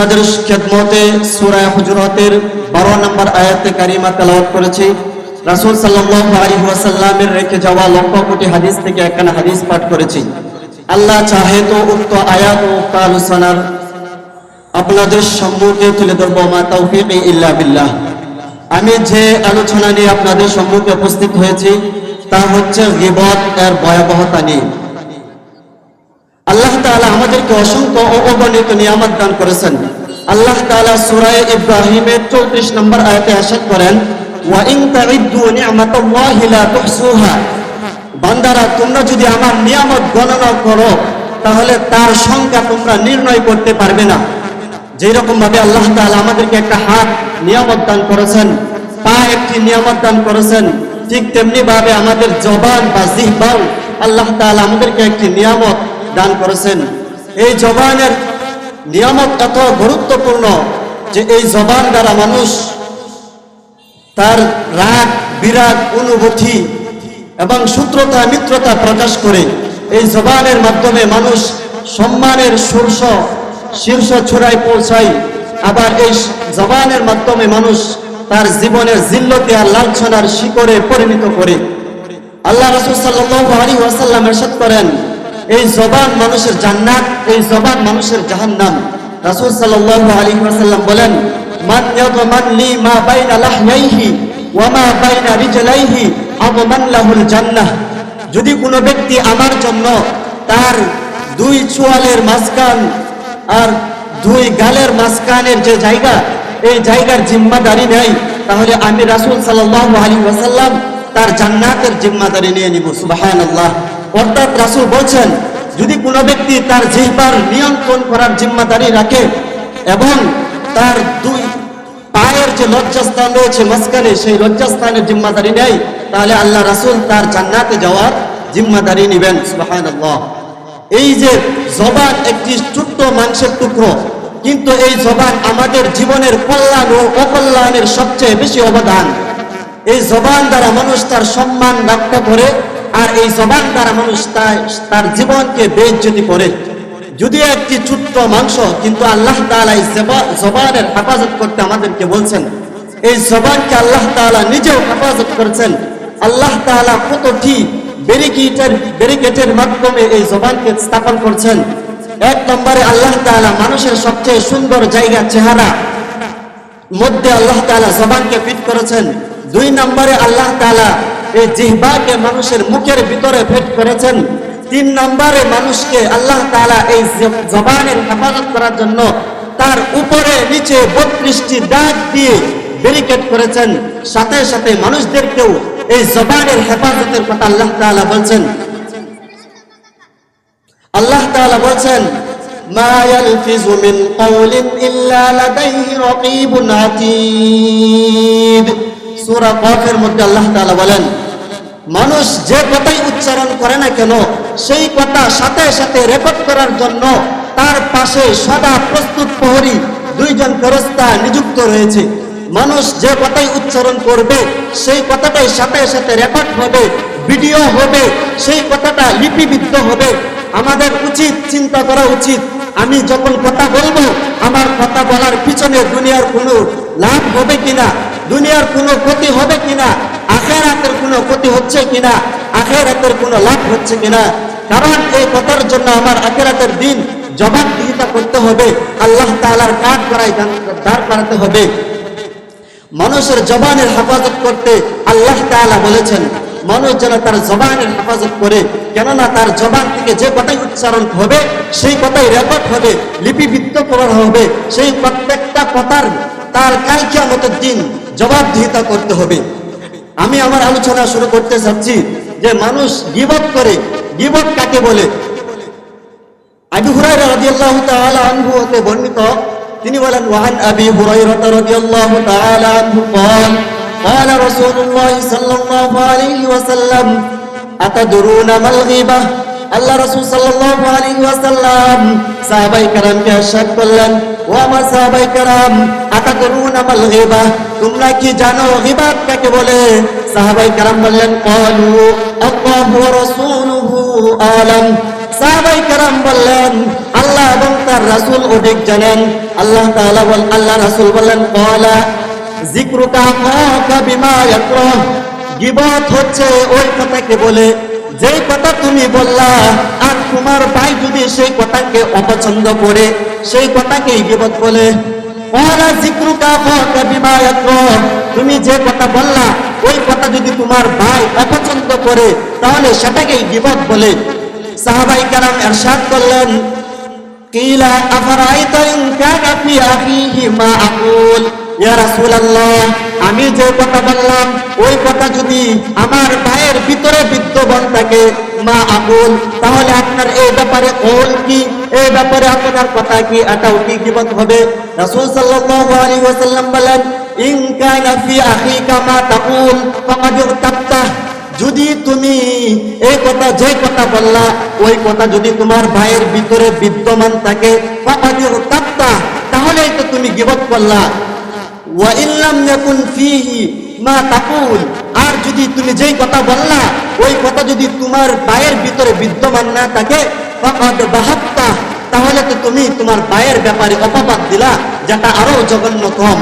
আমাদের খেদমতে সুরায় হুজুরাতের বারো নম্বর আয়াতে কারিমা তেলাওয়াত করেছি। রাসূল সাল্লাল্লাহু আলাইহি রেখে যাওয়া লক্ষ কোটি হাদিস থেকে একখানা হাদিস পাঠ করেছি। আল্লাহ চাহে তো উক্ত আয়াত ও উক্ত আলোচনার আপনাদের সম্মুখে তুলে ধরবো, মা তৌফিক ইল্লা বিল্লাহ। আমি যে আলোচনা নিয়ে আপনাদের সম্মুখে উপস্থিত হয়েছি, তা হচ্ছে গিবত এর ভয়াবহতা নিয়ে। আল্লাহ তাআলা আমাদেরকে অসংখ্য অগণিত নিয়ামত দান করেছেন। আল্লাহ তাআলা সূরা ইব্রাহিমের 34 নম্বর আয়াতে আশাদ করেন বান্দারা, তোমরা যদি আমার নিয়ামত গণনা করো, তাহলে তার সংখ্যা তোমরা নির্ণয় করতে পারবে না। যেই রকম ভাবে আল্লাহ তাআলা আমাদেরকে একটা হাত নিয়ামত দান করেছেন, পা একটি নিয়ামত দান করেছেন, ঠিক তেমনি ভাবে আমাদের জবান বা জিহ্বাও আল্লাহ তাআলা আমাদেরকে একটি নিয়ামত দান করেছেন। এই জবানের নিয়ামত এত গুরুত্বপূর্ণ যে এই জবান দ্বারা মানুষ তার রাগ, বিরাগ, অনুভূতি এবং সূত্রতা, মিত্রতা প্রকাশ করে এই জবানের মাধ্যমে মানুষ সম্মানের শীর্ষ শীর্ষ ছড়ায় পৌঁছায়। আবার এই জবানের মাধ্যমে মানুষ তার জীবনের জিল্লতে আর লাঞ্ছনার শিকড়ে পরিণত করে। আল্লাহ রসুল সাল্লাল্লাহু আলাইহি ওয়াসাল্লাম এরশাদ করেন এই জবান মানুষের জান্নাত, এই জবান মানুষের জাহান্নাম। রাসূল সাল্লাল্লাহু আলাইহি ওয়াসাল্লাম বলেন, মান ইয়াদমান লি মা বাইনা লাহইহি ওয়া মা বাইনা রিজলাইহি আদমান লাহুল জান্নাহ। যদি কোনো ব্যক্তি আমার জন্য তার দুই চোয়ালের মাঝখান আর দুই গালের মাঝখানের যে জায়গা, এই জায়গার জিম্মাদারি নেয়, তাহলে আমি রাসূল সাল্লাল্লাহু আলাইহি ওয়াসাল্লাম তার জান্নাতের জিম্মাদারি নিয়ে নিব। সুবহানাল্লাহ। অর্থাৎ রাসূল বলছেন, যদি কোনো ব্যক্তি তার জিহ্বার নিয়ন্ত্রণ করার জিম্মাদারি রাখে এবং তার দুই পায়ের যে লজ্জাস্থান রয়েছে মাঝখানে, সেই লজ্জাস্থানের জিম্মাদারি নেয়, তাহলে আল্লাহ রাসূল তার জান্নাতে যাওয়ার জিম্মাদারি নেবেন। সুবহানাল্লাহ। এই যে জবান একটি ছোট্ট মাংসের টুকরো, কিন্তু এই জবান আমাদের জীবনের কল্যাণ ও অকল্যাণের সবচেয়ে বেশি অবদান। এই জবান দ্বারা মানুষ তার সম্মান রক্ষা করে আর এই জবান দ্বারা মানুষ তার জীবনকে বেজ্জতি করে যদিও একটি ছোট্ট মাংস, কিন্তু আল্লাহ এই জবানের হেফাজত করতে আমাদেরকে বলছেন, এই জবানকে আল্লাহ তাআলা নিজেও হেফাজত করেছেন, আল্লাহ তাআলা কতটি ব্যারিকেটের ব্যারিকেটের মাধ্যমে এই জবানকে স্থাপন করছেন? এক নম্বরে আল্লাহ তাআলা মানুষের সবচেয়ে সুন্দর জায়গা, চেহারা, মধ্যে আল্লাহ তাআলা জবানকে ফিট করেছেন। দুই নম্বরে আল্লাহ তাআলা এই জিহ্বাকে মানুষের মুখের ভিতরে ফিট করেছেন। তিন নম্বরে মানুষকে আল্লাহ তাআলা এই জবানের হেফাজত করার জন্য তার উপরে, নিচে বত্রিশটি দাগ দিয়ে ব্যারিকেড করেছেন। সাথে সাথে মানুষদেরকেও এই জবানের হেফাজতের কথা আল্লাহ তাআলা বলছেন। আল্লাহ তাআলা বলছেন মিন কাওলিন ইল্লা লাদাইহি রাকীবুন আতীদ। সূরা কফের মধ্যে আল্লাহ তাআলা বলেন, মানুষ যে কথাই উচ্চারণ করে না কেন, সেই কথা সাথে সাথে রেকর্ড করার জন্য তার পাশে সদা প্রস্তুত প্রহরী দুইজন ফেরস্তা নিযুক্ত রয়েছে। মানুষ যে কথাই উচ্চারণ করবে, সেই কথাটাই সাথে সাথে রেকর্ড হবে ভিডিও হবে, সেই কথাটা লিপিবদ্ধ হবে। আমাদের উচিত চিন্তা করা উচিত। আমি যখন কথা বলব, আমার কথা বলার পিছনে দুনিয়ার কোনো লাভ হবে কিনা? দুনিয়ার কোনো ক্ষতি হবে কিনা? আখেরাতের কোনো ক্ষতি হচ্ছে কিনা? আখেরাতের কোনো লাভ হচ্ছে কিনা? কারণ এই কথার জন্য আমার আখেরাতের দিন জবাবদিহিতা করতে হবে। আল্লাহ তালার কাঠ করাই দাঁড় করাতে হবে। মানুষের জবানের হেফাজত করতে আল্লাহ তালা বলেছেন মানুষ যেন তার জবানের হেফাজত করে কেননা তার জবান থেকে যে কথাই উচ্চারণ হবে সেই কথাই রেকর্ড হবে লিপিবদ্ধ করা হবে সেই প্রত্যেকটা কথার তার কাল কিয়ামতের দিন জবাবদিহিতা করতে হবে আমি আমার আলোচনা শুরু করতে চাচ্ছি যে মানুষ গিবত করে গিবত কাকে বলে আবু হুরায়রা রাদিয়াল্লাহু তাআলা আনহু হতে বর্ণিত তিনি বলেন ওয়ান আবি হুরায়রা রাদিয়াল্লাহু তাআলা আনহু قال قال رسول الله صلى الله عليه وسلم أتدرون ما الغيبة আল্লাহ রাসূল সাল্লাল্লাহু আলাইহি ওয়াসাল্লাম সাহাবায়ে কেরামকে ইরশাদ করলেন ও আমার সাহাবায়ে কেরাম আতাদরুনা মাল গীবা তোমরা কি জানো গীবাত কাকে বলে সাহাবায়ে কেরাম বললেন ক্বালু আল্লাহু ওয়া রাসূলুহু আলাম সাহাবাই কারাম বললেন আল্লাহ এবং তার রাসূল অধিক জানেন আল্লাহ তাআলা বল আল্লাহ রাসূল বললেন কলা জিক্রুকা আখাকা বিমা ইয়াকরাহ। গিবত হচ্ছে ওই কথাকে বলে, যেই কথা তুমি বললা, আর তোমার ভাই যদি সেই কথাকে অপছন্দ করে, সেই কথাকেই গিবত বলে। তুমি যে কথা বললা, ওই কথা যদি তোমার ভাই অপছন্দ করে, তাহলে সেটাকেই গিবত বলে। সাহাবাই কারাম এরশাদ করলেন, কিলা আফরাইতা ইন কানা ফি আখিহি মা আকুল? আমি যে কথা বললাম, ওই কথা যদি আমার ভাইয়ের ভিতরে বিদ্যমান থাকে, মা আকুল, তাহলে আপনার এই ব্যাপারে কৌল কি? এই ব্যাপারে আপনার কথা কি, এটাও কি গিবত হবে? রাসূল সাল্লাল্লাহু আলাইহি বলেন যদি তুমি এই কথা, যে কথা বললা, ওই কথা যদি তোমার ভাইয়ের ভিতরে বিদ্যমান থাকে তাহলে তো তুমি গিবত করলা। মা আর যদি তুমি যেই কথা বললা, ওই কথা যদি তোমার পায়ের ভিতরে বিদ্যমান না থাকে তাহলে তো তুমি তোমার পায়ের ব্যাপারে অপবাদ দিলা, যেটা আরও জঘন্যতম।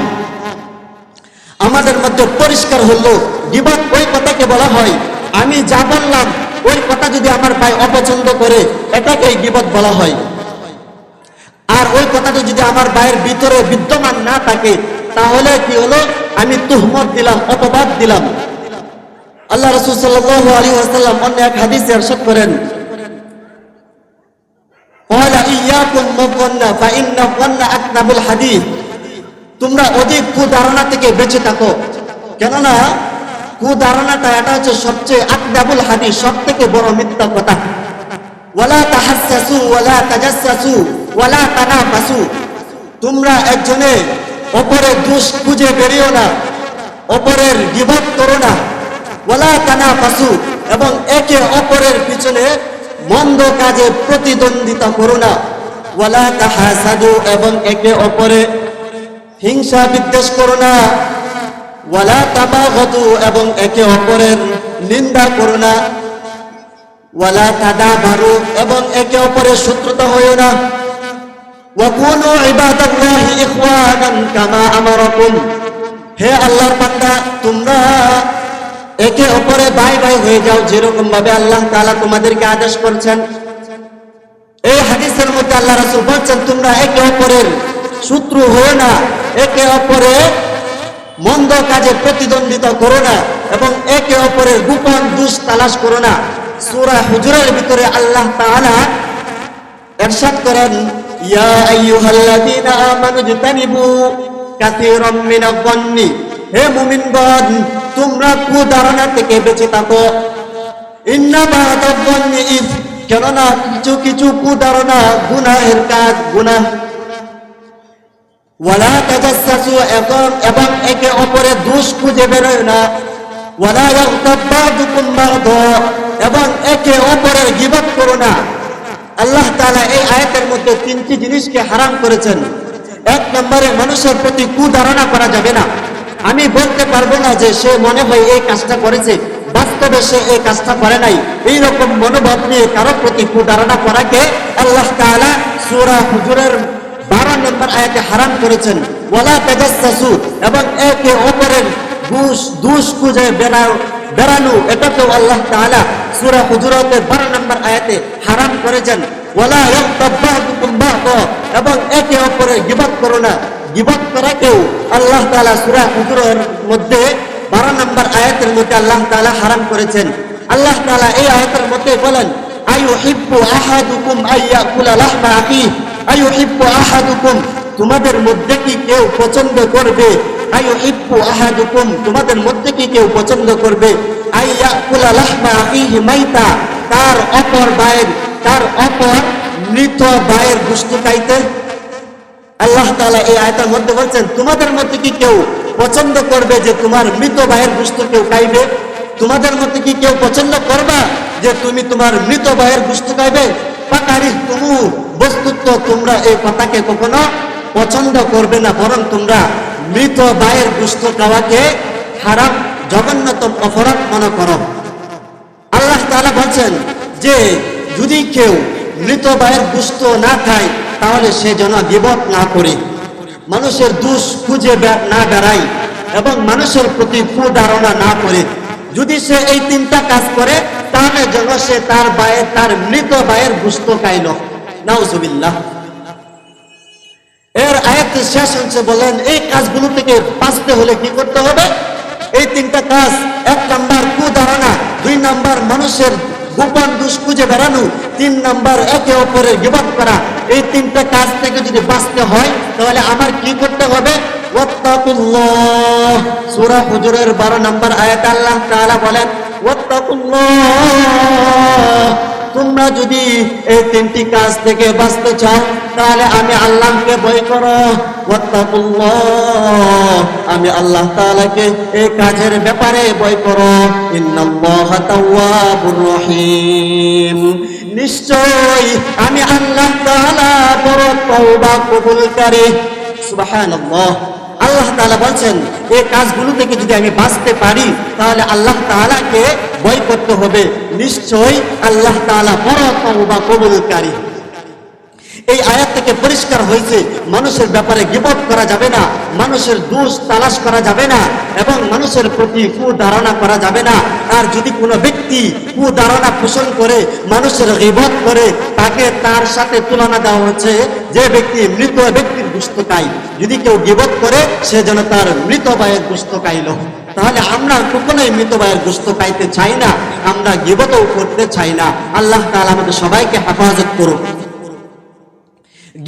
আমাদের মধ্যে পরিষ্কার হলো গিবত ওই কথাকে বলা হয়, আমি যা বললাম, ওই কথা যদি আমার ভাই অপছন্দ করে, এটাকেই গিবত বলা হয়। আর ওই কথাটা যদি আমার ভাইয়ের ভিতরে বিদ্যমান না থাকে তাহলে কি হলো? আমি তুহমত দিলাম, অপবাদ দিলাম। আল্লাহ রসুল সাল্লাহ আলী আসাল্লাম অন্য এক হাদিস করেন। তোমরা অধিক কুধারণা থেকে বেঁচে থাকো। কেননা, কুধারণাটা এটা হচ্ছে সবচেয়ে আকদাবুল সব থেকে বড় মিথ্যা কথা। ওয়ালা তাহাসু ওয়ালা তাজাসু ওয়ালা তোমরা একজনে অপরের দোষ খুঁজে বেরিও না। অপরের গিবত করো না। ওয়ালা তানাফাসু এবং একে অপরের পিছনে মন্দ কাজে প্রতিদ্বন্দ্বিতা করো না। ওয়ালা তাহাসাদু এবং একে অপরে হিংসা বিদ্বেষ করো না। ওয়ালা তাবাগতু এবং একে অপরের নিন্দা করো না। ওয়ালা তাদাবারু এবং একে অপরের শত্রুতা হইও না। ওয়াকুনু ইবাদাল্লাহি ইখওয়ানান কামা আমারাকুম হে আল্লাহর বান্দা, তোমরা একে অপরে ভাই ভাই হয়ে যাও যেরকম ভাবে আল্লাহ তাআলা তোমাদেরকে আদেশ করছেন। এই হাদিসের মধ্যে আল্লাহ রাসূল বলছেন, তোমরা একে অপরের শত্রু হও না, একে অপরে মন্দ কাজে প্রতিদ্বন্দ্বিতা করো না এবং একে অপরের গোপন দুষ তালাশ করো না। সূরা হুজুরের ভিতরে আল্লাহ তাআলা ইরশাদ করেন ইয়া আইয়ুহাল্লাযীনা আমানু জতানিবু কাসীরাম মিনাজ-যন্নি হে মুমিনগণ, তোমরা কুধারণা থেকে বেঁচে থাকো। ইন্না বাদায-যন্নি ইস কেননা কিছু কিছু কুধারণা গুনাহের কাজ, গুনাহ। ওয়ালা তাজাসসু এবং এবং একে অপরের দোষ খুঁজে বেরোয় না। ওয়ালা ইয়াগতাব বা'দুকুম বা'দা এবং একে অপরের গিবত করো না। আল্লাহ তাআলা এই আয়াতের মধ্যে তিনটি জিনিসকে হারাম করেছেন। এক নম্বরে মানুষের প্রতি কুধারণা করা যাবে না। আমি বলতে পারব না যে সে মনে হয় এই কাজটা করেছে। বাস্তবে সে এই কাজটা করে নাই। এই রকম মনোভাব নিয়ে কারও প্রতি কুধারণা করাকে আল্লাহ তাআলা সূরা হুজুরের বারো নম্বর আয়াতে হারাম করেছেন। ওয়ালা তাজাসসু এবং একে অপরের দুষ দুষ খুঁজে বেড়াও, বেড়ানো, এটাকেও আল্লাহ তাআলা সূরা হুজুরাতের বারো নম্বর আয়াতে হারাম করেছেন। বা'দুকুম এবং একে অপরের গিবত করো না। গিবত করাকেও আল্লাহ তাআলা সূরা হুজুরের মধ্যে বারো নম্বর আয়াতের মধ্যে আল্লাহ তাআলা হারাম করেছেন। আল্লাহ তাআলা এই আয়াতের মধ্যে বলেন আইয়ুহিব্বু আহাদুকুম আইয়াকুলা লাহমা আখিহি আইয়ুহিব্বু আহাদুকুম, তোমাদের মধ্যে কি কেউ পছন্দ করবে? আইয়ুহিব্বু আহাদুকুম, তোমাদের মধ্যে কি কেউ পছন্দ করবে? আইয়াকুলা লাহমা আখিহি মাইতা, তার অপর ভাইয়ের তার অপর মৃত ভাইয়ের গোশত খাইতে আল্লাহ তাআলা এই আয়াতের মধ্যে বলছেন, তোমাদের মধ্যে কি কেউ পছন্দ করবে যে তোমার মৃত ভাইয়ের গোশত কেউ খাইবে? তোমাদের মধ্যে কি কেউ পছন্দ করবা যে তুমি তোমার মৃত ভাইয়ের গোশত খাইবে? পাকারি তুমু, বস্তুত তোমরা এই কথাকে কখনো পছন্দ করবে না, বরং তোমরা মৃত ভাইয়ের গোশত খাওয়াকে হারাম জঘন্যতম অপরাধ মনে করো। আল্লাহ তাআলা বলছেন যে যদি কেউ মৃত ভাইয়ের দুষ্ট না খায়, তাহলে সে যেন গিবত না করে। মানুষের দুষ খুঁজে না বেড়ায় এবং মানুষের প্রতি কুধারণা না করে। যদি সে এই তিনটা কাজ করে, তাহলে যেন সে তার ভাইয়ের তার মৃত ভাইয়ের দুষ্ট খাইল নাউজুবিল্লাহ। এর আয়াত শেষ হচ্ছে বলেন, এই কাজগুলো থেকে বাঁচতে হলে কি করতে হবে? এই তিনটা কাজ, এক নাম্বার কুধারণা দুই নাম্বার মানুষের গোপন দুষ খুঁজে বেড়ানো, তিন নাম্বার একে অপরের গিবত করা, এই তিনটা কাজ থেকে যদি বাঁচতে হয়, তাহলে আমার কি করতে হবে? সূরা হুজুরের 12 নম্বর আয়াত আল্লাহ তাআলা বলেন তোমরা যদি এই তিনটি কাজ থেকে বাঁচতে চাও, তাহলে আমি আল্লাহকে ভয় করো। আমি আল্লাহ তাআলাকে এই কাজের ব্যাপারে ভয় করো। রহিম। নিশ্চয় আমি আল্লাহ তাআলা বড় তওবা কবুলকারী। সুবহানাল্লাহ। আল্লাহ তাআলা বলছেন, এই কাজগুলো থেকে যদি আমি বাঁচতে পারি, তাহলে আল্লাহ তাআলাকে ভয় করতে হবে। নিশ্চয় আল্লাহ তাআলা বড় তওবা কবুলকারী। এই আয়াত থেকে পরিষ্কার হয়েছে, মানুষের ব্যাপারে গিবত করা যাবে না, মানুষের দোষ তালাশ করা যাবে না, এবং মানুষের প্রতি কুধারণা করা যাবে না। আর যদি কোনো ব্যক্তি কুধারণা পোষণ করে, মানুষের গিবত করে, তাকে তার সাথে তুলনা দেওয়া হচ্ছে, যে ব্যক্তি মৃত ব্যক্তির দুষ্ট খায়। যদি কেউ গিবত করে, সে যেন তার মৃত ভাইয়ের দুষ্ট খাইল। তাহলে আমরা কখনোই মৃত ভাইয়ের দুষ্ট খাইতে চাই না, আমরা গিবতও করতে চাই না। আল্লাহ তাআলা আমাদের সবাইকে হেফাজত করুক।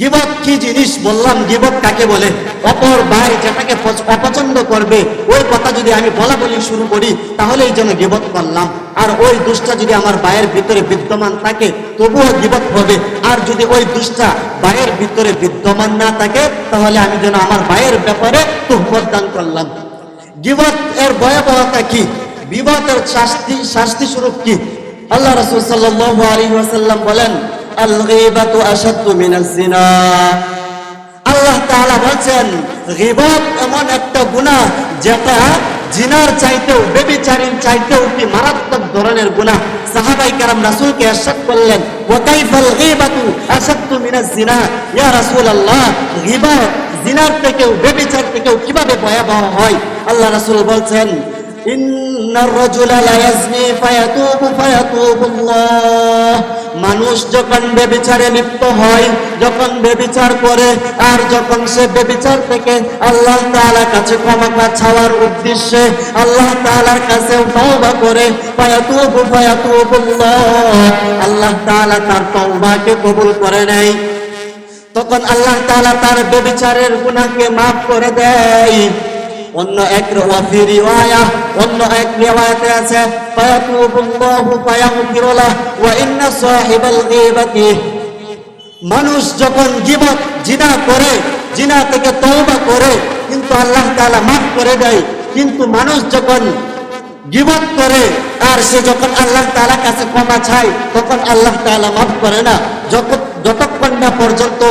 গিবত কি জিনিস বললাম গিবত কাকে বলে? অপর ভাই যেটাকে অপছন্দ করবে, ওই কথা যদি আমি বলা বলি শুরু করি তাহলে এই জন্য গিবত করলাম। আর ওই দুষ্টা যদি আমার ভাইয়ের ভিতরে বিদ্যমান থাকে, তবুও গিবত হবে। আর যদি ওই দুষ্টা ভাইয়ের ভিতরে বিদ্যমান না থাকে, তাহলে আমি যেন আমার ভাইয়ের ব্যাপারে তুহমত দান করলাম। গিবত এর ভয়াবহতা কি? বিবাদের শাস্তি শাস্তি স্বরূপ কি? আল্লাহ রাসূল সাল্লাল্লাহু আলাইহি ওয়াসাল্লাম বলেন আল্লাহ তাআলা বলেন এমন একটা গুনাহ যেটা জিনার চাইতেও চাইতেও মারাত্মক ধরনের গুনাহ। সাহাবাই কারাম রাসূলকে করলেন, ওয়া কাইফাল ইয়া রাসূলুল্লাহ জিনার থেকেও বেবিচার থেকেও কীভাবে ভয়াবহ হয়? আল্লাহ রাসূল বলছেন, ইন্নার রাজুলা লা ইয়াজনি ফায়াতুবু ফায়াতুবুল্লাহ মানুষ যখন বেবিচারে লিপ্ত হয়, যখন বেবিচার করে, আর যখন সে বেবিচার থেকে আল্লাহ তাআলার কাছে ক্ষমা চাওয়ার উদ্দেশ্যে আল্লাহ তাআলার কাছে তওবা করে আল্লাহ তাআলা তার তওবাকে কবুল করে নেয়। তখন আল্লাহ তাআলা তার বেবিচারের গুণাকে মাফ করে দেয়। অন্য এক ওয়াফি রিওয়ায়া, অন্য এক রিওয়ায়াতে আছে ফায়াতুবুল্লাহু ফায়াগফিরুলাহ ওয়া ইন্না সাহিবাল গীবাতি। মানুষ যখন গিবত জিনা করে, জিনা থেকে তওবা করে, কিন্তু আল্লাহ তাআলা মাফ করে দেয়। কিন্তু মানুষ যখন গিবত করে, আর সে যখন আল্লাহ তাআলার কাছে ক্ষমা চায়, তখন আল্লাহ তাআলা মাফ করে না। যত যতক্ষণ না পর্যন্ত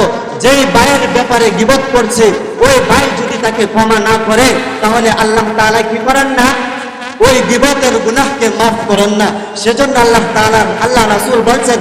যেই বায়ের ব্যাপারে গিবত করছে ওই ভাই যদি তাকে ক্ষমা না করে, তাহলে আল্লাহ তালা কি করেন না? ওই দিবতের গুনাহকে মাফ করেন না। সেজন্য আল্লাহ তালা আল্লাহ রাসুল বলছেন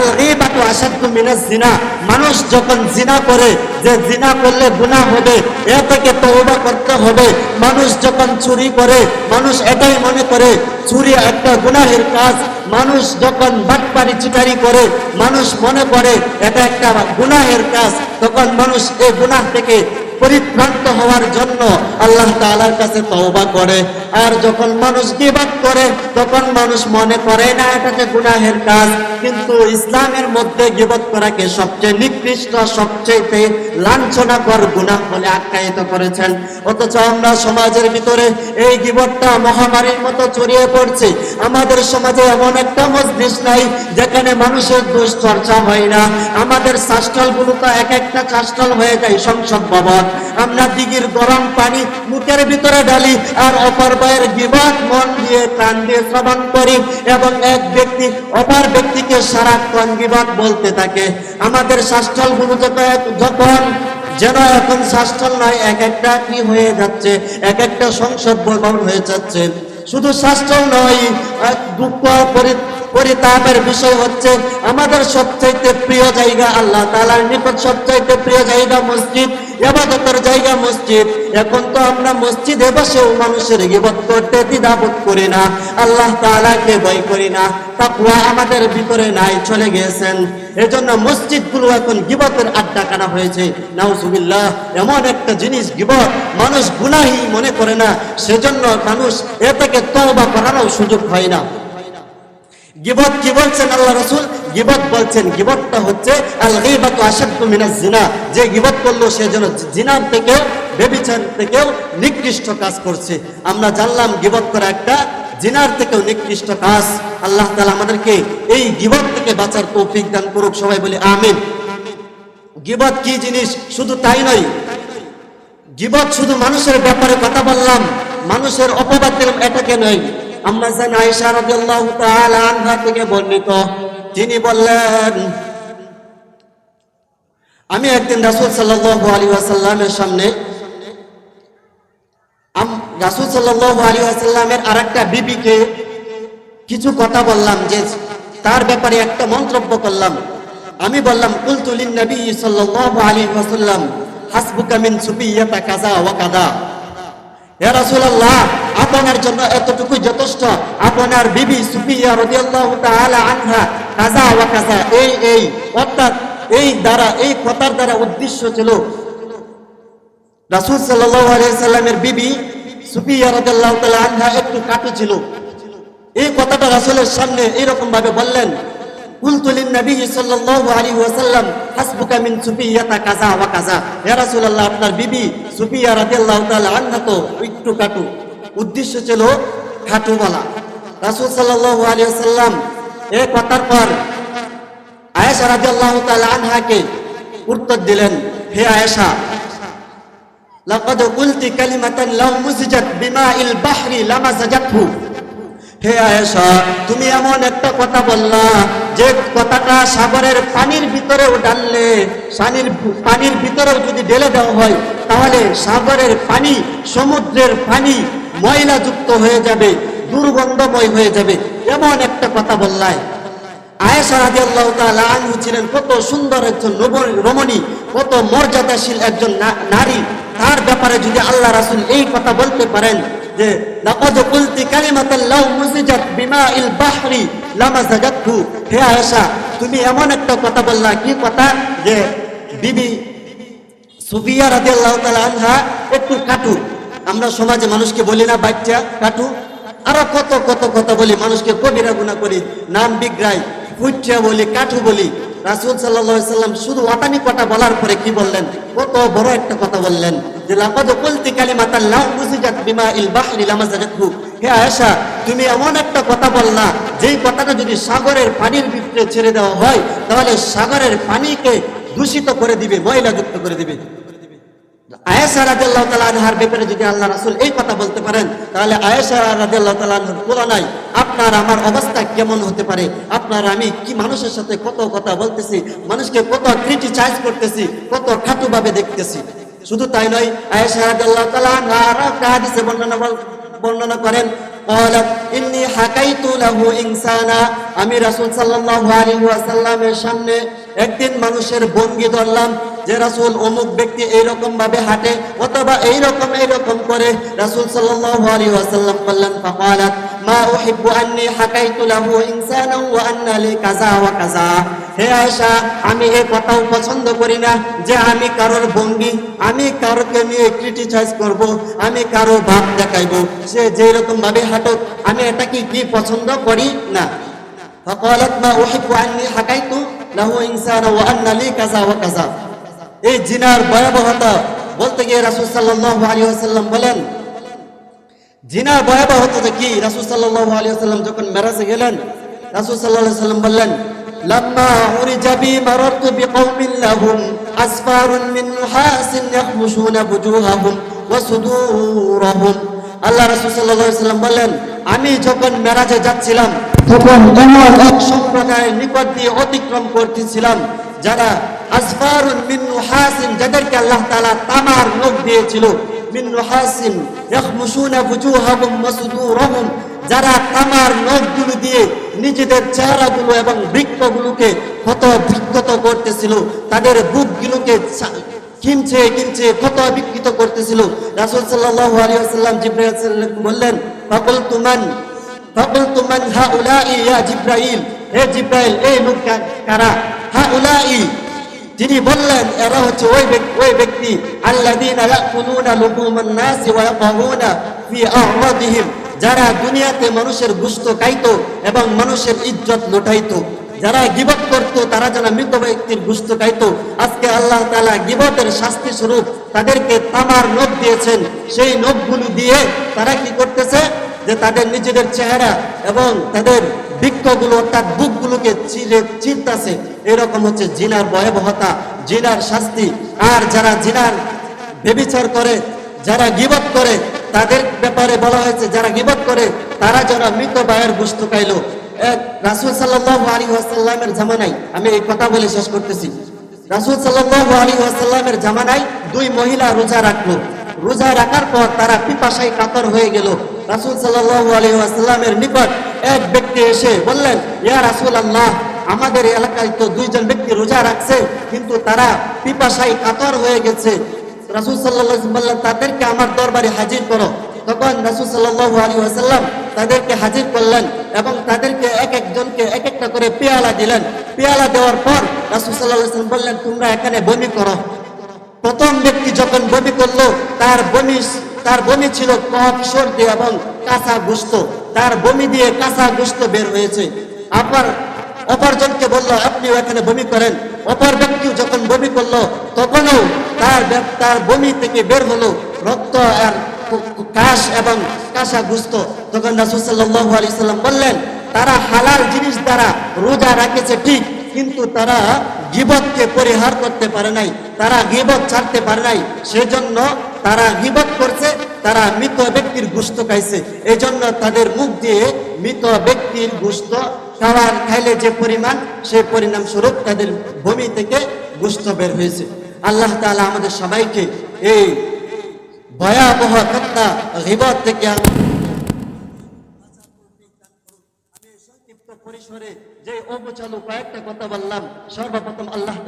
আল গীবাতু আশাদ্দু মিনাজ জিনা। মানুষ যখন জিনা করে, যে জিনা করলে গুনাহ হবে, এ থেকে তওবা করতে হবে। মানুষ যখন চুরি করে, মানুষ এটাই মনে করে, চুরি একটা গুনাহের কাজ। মানুষ যখন বাটপারি চিটারি করে, মানুষ মনে করে, এটা একটা গুনাহের কাজ। তখন মানুষ এই গুনাহ থেকে পরিভ্রান্ত হওয়ার জন্য আল্লাহ তাআলার কাছে তওবা করে। আর যখন মানুষ গীবত করে, তখন মানুষ মনে করে, না এটা যে গুনাহের কাজ। কিন্তু ইসলামের মধ্যে গীবত করাকে সবচেয়ে নিকৃষ্ট সবচেয়ে লাঞ্ছনাকর গুনাহ বলে আখ্যায়িত করেছেন। অথচ আমরা সমাজের ভিতরে এই গীবতটা মহামারীর মতো ছড়িয়ে পড়ছে। আমাদের সমাজে এমন একটা মজলিস নাই যেখানে মানুষের দোষ চর্চা হয় না। আমাদের শাস্ত্রগুলো তো এক একটা শাস্ত্র হয়ে যায় সংসদ ভবন। আমরা দিঘির গরম পানি মুখের ভিতরে ঢালি আর অপর ভাইয়ের গিবাদ মন দিয়ে প্রাণ দিয়ে শ্রবণ করি এবং এক ব্যক্তি অপর ব্যক্তিকে সারাক্ষণ গিবাদ বলতে থাকে। আমাদের শাস্ত্রগুলো যখন, যেন এখন শাস্ত্র নয়, এক একটা কি হয়ে যাচ্ছে, এক একটা সংসদ ভবন হয়ে যাচ্ছে। শুধু শাস্ত্র নয় দুঃখ পরি, পরিতাপের বিষয় হচ্ছে, আমাদের সবচাইতে প্রিয় জায়গা আল্লাহ তাআলার নিকট সবচাইতে প্রিয় জায়গা মসজিদ, এবাদতের জায়গা মসজিদ। এখন তো আমরা মসজিদে বসেও মানুষের গিবত করতে দ্বিধাবোধ করি না। আল্লাহ তাআলাকে ভয় করি না। তাকওয়া আমাদের ভিতরে নাই, চলে গিয়েছেন। এজন্য মসজিদগুলো এখন গিবতের আড্ডা কানা হয়েছে। নাউজুবিল্লাহ, এমন একটা জিনিস গিবত, মানুষ গুনাহি মনে করে না। সেজন্য মানুষ এ থেকে তওবা করারও সুযোগ হয় না। গিবত কি বলছেন আল্লাহ রসুল? গিবত বলছেন, গিবতটা হচ্ছে আল গীবাত আশাদ্দু মিনাজ জিনা যে গিবত করল সে যেন জিনার থেকে বেবিচার থেকেও নিকৃষ্ট কাজ করছে। আমরা জানলাম গিবত করা একটা, জিনার থেকেও নিকৃষ্ট কাজ। আল্লাহ তাআলা আমাদেরকে এই গিবত থেকে বাঁচার তৌফিক দান করুক, সবাই বলি আমিন। গিবত কি জিনিস? শুধু তাই নয়। গিবত শুধু মানুষের ব্যাপারে কথা বললাম, মানুষের অপবাদ দিলাম এটাকে নয়? আমরা জানি আয়েশা রাদিয়াল্লাহু তাআলা আনহা থেকে বর্ণিত। তিনি বললেন, আমি একদিন রাসূল সাল্লাল্লাহু আলাইহি ওয়াসাল্লামের সামনে রাসূল সাল্লাল্লাহু আলাইহি ওয়াসাল্লামের আরেকটা বিবিকে কিছু কথা বললাম যে তার ব্যাপারে একটা মন্তব্য করলাম। আমি বললাম কুলতুলিন নবী সাল্লাল্লাহু আলাইহি ওয়াসাল্লাম, হাসবুকা মিন সুফিয়াতা কাযা ওয়া কাযা? হে রাসূলুল্লাহ, আপনার জন্য এতটুকু যথেষ্ট। আপনার বিবি সুফিয়া রাদিয়াল্লাহু তাআলা আনহা, কাযা ওয়া কাযা, এই এই, অর্থাৎ এই দ্বারা, এই কথার দ্বারা উদ্দেশ্য ছিল। রাসূল সাল্লাল্লাহু আলাইহি সাল্লামের বিবি একটু কাটু ছিল। এই কথাটা রাসূলের সামনে ভাবে বললেন আপনার বিবি একটু কাটু। উদ্দেশ্য ছিল খাটু বলা। রাসূল সাল্লাল্লাহু আলাইহি কথার পর আয়েশা রাদিয়াল্লাহু তাআলা আনহাকে উত্তর দিলেন, হে আয়েশা লাকাদ কুলতি কালিমাতান লাউ মুসিজাত বাহরি লামাসাজাতহু হে আয়েশা, তুমি এমন একটা কথা বললা, যে কথাটা সাগরের পানির ভিতরেও ডাললে, পানির পানির ভিতরেও যদি ঢেলে দেওয়া হয়, তাহলে সাগরের পানি, সমুদ্রের পানি ময়লাযুক্ত হয়ে যাবে, দুর্গন্ধময় হয়ে যাবে। এমন একটা কথা বললায়। আয়েশা রাদিয়াল্লাহু তাআলা আনহু ছিলেন কত সুন্দর একজন রমণী, কত মর্যাদাশীল একজন নারী। তার ব্যাপারে যদি আল্লাহ রাসূল এই কথা বলতে পারেন যে, লাকাদ কুলতি কালিমাতান লাউ মুসিজাত বিমাইল বাহরি লামাসাজাতহু হে আয়েশা, তুমি এমন একটা কথা বললা, কি কথা? যে, বিবি সুফিয়া রাদিয়াল্লাহু তাআলা আনহা একটু কাটু। আমরা সমাজে মানুষকে বলি না বাচ্চা, কাটু। আরও কত কত কথা বলি, মানুষকে কবিরা গুণা করি, নাম বিগ্রাই কুচ্চা বলি, কাঠু বলি। রাসূল আলাইহি সাল্লাম শুধু ওয়াটানি কথা বলার পরে কি বললেন? কত বড় একটা কথা বললেন যে, লাকাদ কুলতি কালিমাতান লাউ মুসিজাত বিমা ইল বাহরি লামাজাতহু হে আয়েশা, তুমি এমন একটা কথা বললা, যেই কথাটা যদি সাগরের পানির ভিতরে ছেড়ে দেওয়া হয়, তাহলে সাগরের পানিকে দূষিত করে দিবে, ময়লাযুক্ত করে দিবে। আয়েশা রাদিয়াল্লাহু তাআলা আনহার ব্যাপারে যদি আল্লাহ রাসূল এই কথা বলতে পারেন, তাহলে আয়েশা রাদিয়াল্লাহু তাআলা আনহার তুলনায় আপনার আমার অবস্থা কেমন হতে পারে? আপনার আমি কি মানুষের সাথে কত কথা বলতেছি? মানুষকে কত ক্রিটিসাইজ করতেছি? কত খাটুভাবে দেখতেছি? শুধু তাই নয় বর্ণনা বর্ণনা করেন আমি রাসুল সাল্লামের সামনে একদিন মানুষের বঙ্গি ধরলাম, যে রাসুল অমুক ব্যক্তি এইরকম ভাবে হাঁটে, অথবা এইরকম এইরকম করে রাসুল সাল্লাম বললেন মা উহিব্বু আন্নি হাকাইতু লাহু ইনসানা ওয়া আন্না লি কাযা ওয়া কাযা হে আয়েশা আমি এই কথাও পছন্দ করি না যে আমি কারোর ভঙ্গি আমি কারোকে নিয়ে ক্রিটিসাইজ করব আমি কারো ভাব দেখাইবো সে যেই রকম ভাবে হাঁটুক আমি এটা কি কি পছন্দ করি না فقالت ما أحب أني حكيت له إنسانا وأن لي كذا وكذا এই জিনার ভয়াবহতা বলতে গিয়ে রাসূল সাল্লাল্লাহু আলাইহি ওয়াসাল্লাম বলেন জিনার ভয়াবহতা কি রাসূল সাল্লাল্লাহু আলাইহি ওয়াসাল্লাম যখন মেরাজে গেলেন রাসূল সাল্লাল্লাহু আলাইহি ওয়াসাল্লাম বললেন আল্লাহ রাসূল বললেন আমি যখন মেরাজে যাচ্ছিলাম তখন এমন এক সম্প্রদায়ের নিকট দিয়ে অতিক্রম করতেছিলাম যারা আসফারুন মিন নুহাসিন যাদেরকে আল্লাহ তাআলা তামার নখ দিয়েছিল মিন নুহাসিন ইয়াখমুশুনা বুজুহাহুম ওয়া যারা তামার নখগুলো দিয়ে নিজেদের চেহারাগুলো এবং বৃক্ষগুলোকে ক্ষত বিক্ষত করতেছিল, তাদের বুকগুলোকে কিনছে কিনছে ক্ষত বিকৃত করতেছিল। রাসূল ওয়াসাল্লাম জিব্রাইল সাল্লাল্লাহু বললেন ফাকুল তুমান ফাকুল তুমান হাউলাই ইয়া জিব্রাইল? হে জিব্রাইল, এই লোক কারা? হাউলাই তিনি বললেন, এরা হচ্ছে ওই ওই ব্যক্তি, আল্লাযীনা ইয়াকুলুনা লুহুমান নাস ওয়া ইয়াকুলুনা ফি আ'রাদিহিম যারা দুনিয়াতে মানুষের গুস্ত খাইতো এবং মানুষের ইজ্জত লুটাইতো। যারা গিবত করত, তারা যারা মৃত ব্যক্তির গুস্ত খাইতো। আজকে আল্লাহ তাআলা গিবতের শাস্তি স্বরূপ তাদেরকে তামার নখ দিয়েছেন। সেই নখগুলো দিয়ে তারা কি করতেছে? যে তাদের নিজেদের চেহারা এবং তাদের বৃক্ষগুলো অর্থাৎ বুকগুলোকে চিরে চিরতাছে। এরকম হচ্ছে জিনার ভয়াবহতা, জিনার শাস্তি। আর যারা জিনার বেবিচার করে, যারা গিবত করে, তাদের ব্যাপারে বলা হয়েছে, যারা গিবত করে, তারা যারা মৃত বায়ের গোস্ত খাইলো। রাসূল সাল্লাল্লাহু আলাইহি ওয়াসাল্লামের জামানায়, আমি এই কথা বলে শেষ করতেছি। রাসূল সাল্লাল্লাহু আলাইহি ওয়াসাল্লামের জামানায় দুই মহিলা রোজা রাখল। রোজা রাখার পর তারা পিপাসায় কাতর হয়ে গেল। রাসূল সাল্লাল্লাহু আলাইহি ওয়াসাল্লামের নিকট এক ব্যক্তি এসে বললেন, ইয়া রাসূলুল্লাহ, আমাদের এলাকায় তো দুইজন ব্যক্তি রোজা রাখছে, কিন্তু তারা পিপাসায় কাতর হয়ে গেছে। রাসূল আলাইহি বললেন, তাদেরকে আমার দরবারে হাজির করো। তখন রাসূল সাল্লাল্লাহু আলাইহি ওয়াসাল্লাম তাদেরকে হাজির করলেন এবং তাদেরকে এক একজনকে এক একটা করে পেয়ালা দিলেন। পেয়ালা দেওয়ার পর রাসূল ওয়াসাল্লাম বললেন, তোমরা এখানে বমি করো। প্রথম ব্যক্তি যখন বমি করল, তার বমি তার বমি ছিল কফ, সর্দি এবং কাঁচা গুস্ত। তার বমি দিয়ে কাঁচা গুস্ত বের হয়েছে। আবার অপরজনকে বলল, আপনিও এখানে বমি করেন। অপর ব্যক্তিও যখন বমি করল, তখনও তার তার বমি থেকে বের হলো রক্ত আর কাশ এবং কাঁচা গুস্ত। তখন রাসূল সাল্লাল্লাহু আলাইহি সাল্লাম বললেন, তারা হালাল জিনিস দ্বারা রোজা রাখেছে ঠিক, কিন্তু তারা গিবতকে পরিহার করতে পারে নাই। তারা গিবত ছাড়তে পারে নাই। সেজন্য তারা গিবত করছে, তারা মৃত ব্যক্তির গুস্ত খাইছে। এজন্য তাদের মুখ দিয়ে মৃত ব্যক্তির গুস্ত, খাওয়ার খাইলে যে পরিমাণ সেই পরিণাম স্বরূপ তাদের ভূমি থেকে গুস্ত বের হয়েছে। আল্লাহ তাআলা আমাদের সবাইকে এই ভয়াবহ হত্যা গিবত থেকে যে অবচালু কয়েকটা কথা বললাম, সর্বপ্রথম আল্লাহ